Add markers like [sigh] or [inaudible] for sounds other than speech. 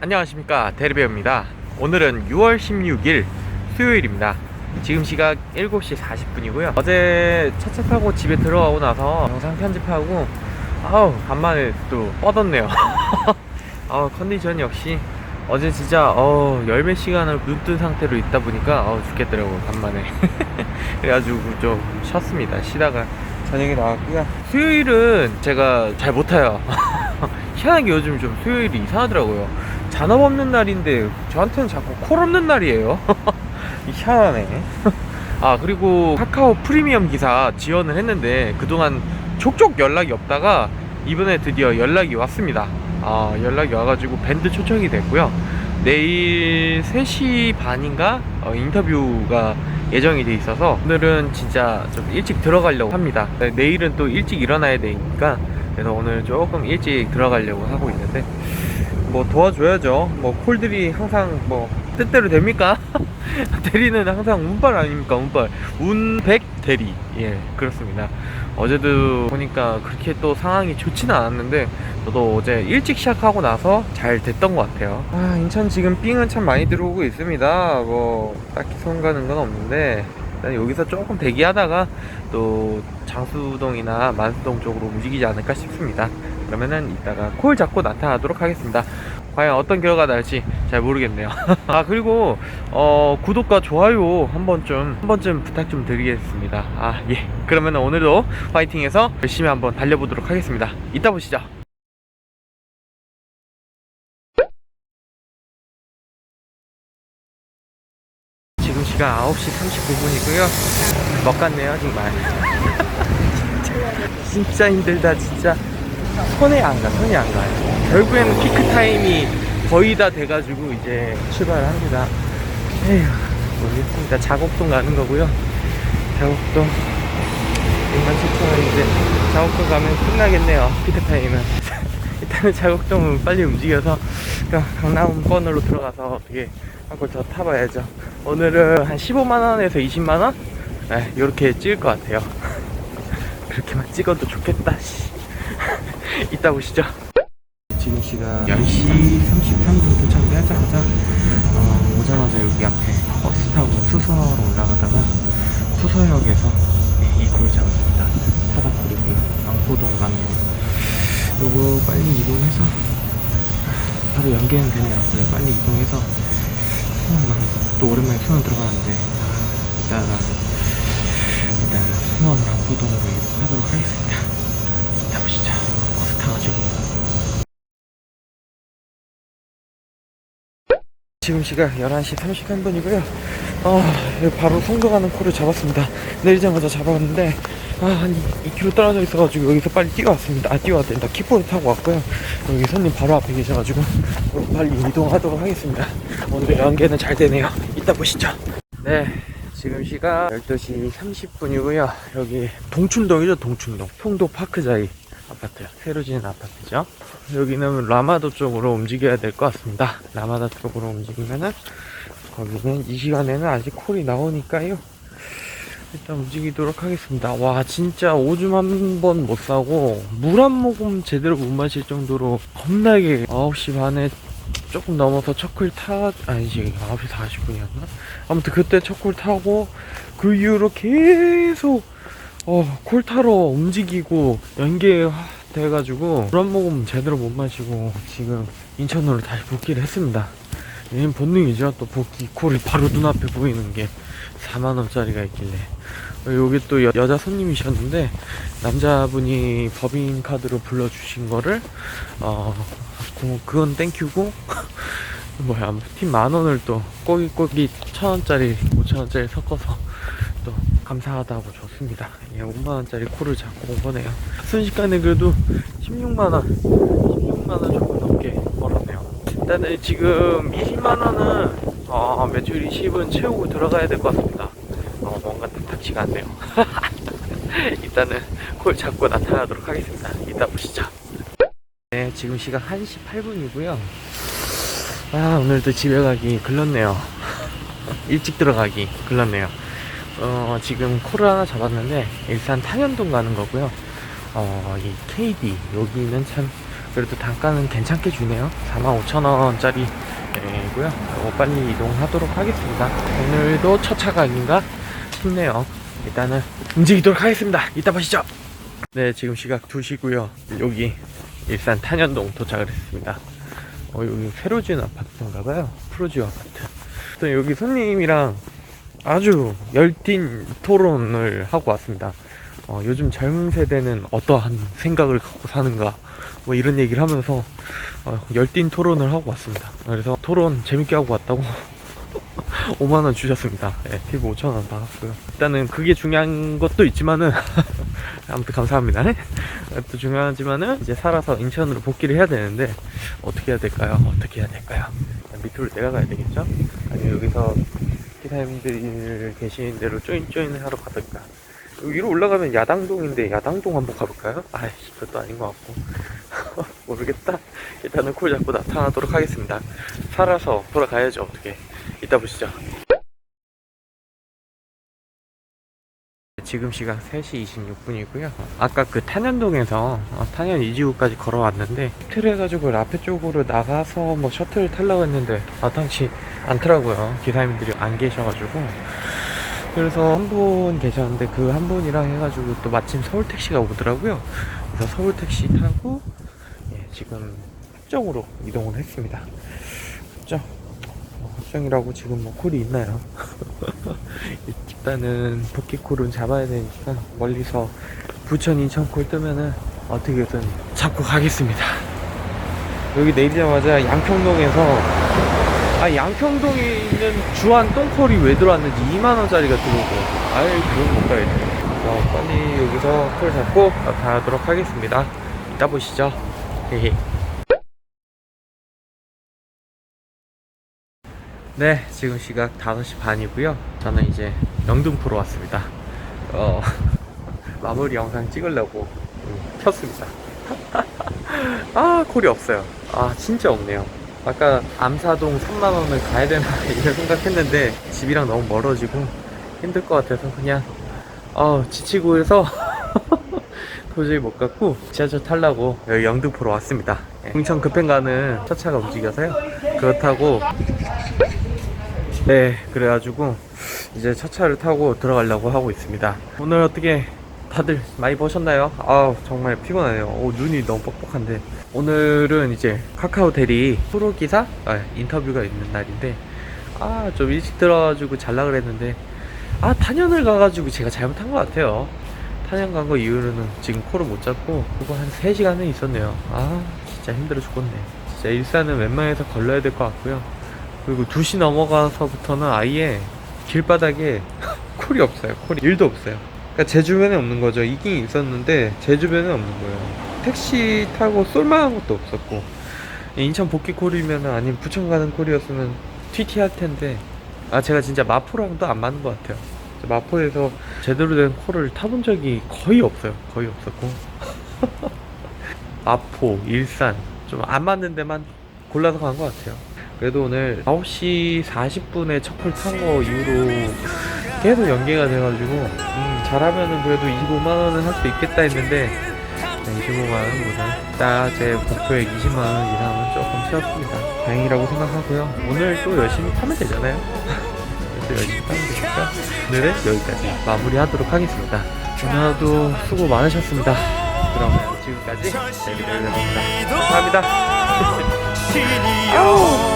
안녕하십니까. 대리배우입니다. 오늘은 6월 16일 수요일입니다. 지금 시각 7시 40분이고요. 어제 차차 타고 집에 들어가고 나서 영상 편집하고 아우 간만에 또 뻗었네요. [laughs] 아 컨디션 역시 어제 진짜 어 열몇 시간을 눈뜬 상태로 있다 보니까 어 죽겠더라고 간만에. [laughs] 그래가지고 좀 쉬었습니다. 쉬다가 저녁에 나왔고요. 수요일은 제가 잘 못 타요. [laughs] 희한하게 요즘 좀 수요일이 이상하더라고요 잔업 없는 날인데 저한테는 자꾸 콜 없는 날이에요. [laughs] 희한하네. [laughs] 아 그리고 카카오 프리미엄 기사 지원을 했는데 그동안 족족 연락이 없다가 이번에 드디어 연락이 왔습니다. 아 연락이 와가지고 밴드 초청이 됐고요. 내일 3시 반인가? 어, 인터뷰가 예정이 돼 있어서 오늘은 진짜 좀 일찍 들어가려고 합니다. 네, 내일은 또 일찍 일어나야 되니까 그래서 오늘 조금 일찍 들어가려고 하고 있는데 뭐 도와줘야죠. 뭐 콜들이 항상 뭐 뜻대로 됩니까? [laughs] 대리는 항상 운빨 아닙니까? 운빨. 운백 대리. 예 그렇습니다. 어제도 보니까 그렇게 또 상황이 좋지는 않았는데 저도 어제 일찍 시작하고 나서 잘 됐던 것 같아요. 아 인천 지금 삥은 참 많이 들어오고 있습니다. 뭐 딱히 손 가는 건 없는데 일단 여기서 조금 대기하다가 또 장수동이나 만수동 쪽으로 움직이지 않을까 싶습니다 그러면은 이따가 콜 잡고 나타나도록 하겠습니다. 과연 어떤 결과가 날지 잘 모르겠네요. [laughs] 아 그리고 어 구독과 좋아요 한 번쯤 한 번쯤 부탁 좀 드리겠습니다. 아 예. 그러면 오늘도 파이팅해서 열심히 한번 달려보도록 하겠습니다. 이따 보시죠. 지금 시간 9시 39분이고요. 먹겠네요 정말. [laughs] 진짜 힘들다 진짜 손에 안 가, 손이 안 가요. 결국에는 피크 타임이 거의 다 돼가지고 이제 출발을 합니다. 에휴, 모르겠습니다. 작업동 가는 거고요. 작업동 1만 7천 원인데 작업동 가면 끝나겠네요. 피크 타임은. [laughs] 일단은 작업동은 빨리 움직여서 강남권으로 들어가서 어떻게 한 걸 더 타봐야죠. 오늘은 한 15만 원에서 20만 원? 네, 이렇게 찍을 것 같아요. [laughs] 그렇게만 찍어도 좋겠다. 씨. [laughs] 이따 보시죠. 지금 시간 10시 33분 도착을 하자마자 어, 오자마자 여기 앞에 버스 타고 수서로 올라가다가 수서역에서 이콜 잡았습니다. 사다콜이고요. 왕포동 가는 거. 요거 빨리 이동해서 바로 연계는 되네요. 그래 빨리 이동해서 수원 또 오랜만에 수원 들어가는데 아, 이따가 일단 수원 왕포동으로 이동하도록 하겠습니다. 지금 시각 11시 33분이고요. 아, 여기 바로 송도 가는 코를 잡았습니다. 내리자마자 잡았는데, 아, 한 2km 떨어져 있어가지고 여기서 빨리 뛰어왔습니다. 아, 뛰어왔다. 킥보드 타고 왔고요. 여기 손님 바로 앞에 계셔가지고, 빨리 이동하도록 하겠습니다. 오늘 연계는 잘 되네요. 이따 보시죠. 네. 지금 시각 12시 30분이고요. 여기 동춘동이죠, 동춘동. 송도 파크자이 아파트. 새로 지은 아파트죠. 여기는 라마도 쪽으로 움직여야 될 것 같습니다. 라마다 쪽으로 움직이면은, 거기는 이 시간에는 아직 콜이 나오니까요. 일단 움직이도록 하겠습니다. 와, 진짜 오줌 한 번못 싸고, 물 한 모금 제대로 못 마실 정도로 겁나게 9시 반에 조금 넘어서 첫콜 타, 아니지, 9시 40분이었나? 아무튼 그때 첫콜 타고, 그 이후로 계속, 어, 콜 타러 움직이고, 연계 돼가지고, 물 한 모금 제대로 못 마시고, 지금 인천으로 다시 복귀를 했습니다. 얘는 본능이죠. 또 복귀 콜이 바로 눈앞에 보이는 게 4만원짜리가 있길래. 어, 여기 또 여, 여자 손님이셨는데, 남자분이 법인 카드로 불러주신 거를, 어, 그- 그건 땡큐고, [laughs] 뭐야, 팀 만원을 또 꼬깃꼬깃 천원짜리, 오천원짜리 섞어서 또 감사하다고 줬습니다. 예, 5만원짜리 콜을 잡고 온 거네요. 순식간에 그래도 16만원, 16만원 조금 넘게 벌었네요. 일단은 지금 20만원은 어, 매출 20은 채우고 들어가야 될 것 같습니다. 어, 뭔가 탐탁치가 않네요. [laughs] 일단은 콜 잡고 나타나도록 하겠습니다. 이따 보시죠. 네, 지금 시각 1시 8분이고요. 아, 오늘도 집에 가기 글렀네요. [laughs] 일찍 들어가기 글렀네요. 어, 지금 콜을 하나 잡았는데, 일산 탄현동 가는 거고요. 어, 이 KD, 여기는 참, 그래도 단가는 괜찮게 주네요. 45,000원짜리 이고요. 어, 빨리 이동하도록 하겠습니다. 오늘도 첫 차가 아닌가 싶네요. 일단은 움직이도록 하겠습니다. 이따 보시죠. 네 지금 시각 2시고요. 여기 일산 탄현동 도착을 했습니다. 어, 여기 지은 아파트인가봐요. 프로지오 아파트. 또 여기 손님이랑 아주 열띤 토론을 하고 왔습니다 어, 요즘 젊은 세대는 어떠한 생각을 갖고 사는가 뭐 이런 얘기를 하면서 어, 열띤 토론을 하고 왔습니다. 그래서 토론 재밌게 하고 왔다고 [laughs] 5만원 주셨습니다. 네, 팁 5천원 받았고요. 일단은 그게 중요한 것도 있지만은 [laughs] 아무튼 감사합니다. 또 중요하지만은 이제 살아서 인천으로 복귀를 해야 되는데 어떻게 해야 될까요? 어떻게 해야 될까요? 밑으로 내려가야 되겠죠? 아니면 여기서 기 사님들 계신 대로 쪼인쪼인을 하러 가든가 위로 올라가면 야당동인데 야당동 한번 가볼까요? 아이씨 그것도 아닌 것 같고. [laughs] 모르겠다. 일단은 콜 잡고 나타나도록 하겠습니다. 살아서 돌아가야죠. 어떻게 이따 보시죠 지금 시각 3시 26분이고요 아까 그 탄현동에서 어, 탄현 이지구까지 걸어왔는데 셔틀 해가지고 라페 쪽으로 나가서 뭐 셔틀을 타려고 했는데 마땅치 않더라고요 기사님들이 안 계셔가지고 그래서 한 분 계셨는데 그 한 분이랑 해가지고 또 마침 서울 택시가 오더라고요. 그래서 서울 택시 타고 예, 지금 합정으로 이동을 했습니다. 합정. 뭐 합정이라고 지금 뭐 콜이 있나요? [laughs] 일단은 복귀콜은 잡아야 되니까 멀리서 부천 인천 콜 뜨면은 어떻게든 잡고 가겠습니다. 여기 내리자마자 양평동에서 아 양평동에 있는 주한 똥콜이 왜 들어왔는지 2만원짜리가 들어오고 아이 그건 못 가야지 자 빨리 여기서 콜 잡고 나타나도록 하겠습니다. 이따 보시죠. 네 지금 시각 5시 반이고요. 저는 이제 영등포로 왔습니다. 어. [laughs] 마무리 영상 찍으려고 음, 켰습니다. [laughs] 아 콜이 없어요. 아 진짜 없네요. 아까 암사동 3만원을 가야 되나 [laughs] 이런 생각했는데 집이랑 너무 멀어지고 힘들 것 같아서 그냥 어 지치고 해서 도저히 못 갔고 지하철 타려고 여기 영등포로 왔습니다. 예. 홍천 급행 가는 첫 차가 움직여서요. 그렇다고. 네 그래가지고 이제 첫 차를 타고 들어가려고 하고 있습니다. 오늘 어떻게 다들 많이 보셨나요? 아 정말 피곤하네요. 오, 눈이 너무 뻑뻑한데. 오늘은 이제 카카오 대리 프로 기사? 아, 인터뷰가 있는 날인데 아 좀 일찍 들어가지고 잘라 그랬는데 아 탄현을 가가지고 제가 잘못한 것 같아요. 탄현 간거 이후로는 지금 코를 못 잡고 그거 한 3시간은 있었네요. 아 진짜 힘들어 죽겠네. 진짜 일산은 웬만해서 걸러야 될 것 같고요. 그리고 2시 넘어가서부터는 아예 길바닥에 [laughs] 콜이 없어요. 콜이 1도 없어요. 그러니까 제 주변에 없는 거죠. 있긴 있었는데 제 주변에 없는 거예요. 택시 타고 쏠만한 것도 없었고. 인천 복귀 콜이면 아니면 부천 가는 콜이었으면 TT 할 텐데. 아 제가 진짜 마포랑도 안 맞는 것 같아요. 마포에서 제대로 된 콜을 타본 적이 거의 없어요. 거의 없었고. [laughs] 마포 일산 좀 안 맞는 데만 골라서 간 것 같아요 그래도 오늘 9시 40분에 첫콜 탄 거 이후로 계속 연계가 돼가지고 음, 잘하면은 그래도 25만원은 할 수 있겠다 했는데 25만원보다 딱 제 목표액 20만원 이상은 조금 채웠습니다. 다행이라고 생각하고요. 오늘 또 열심히 타면 되잖아요. [laughs] 또 열심히 타면 되니까 오늘은 여기까지 마무리하도록 하겠습니다. 오늘도 수고 많으셨습니다. 그러면 지금까지 데뷔 레이더입니다. 감사합니다. [laughs] 아우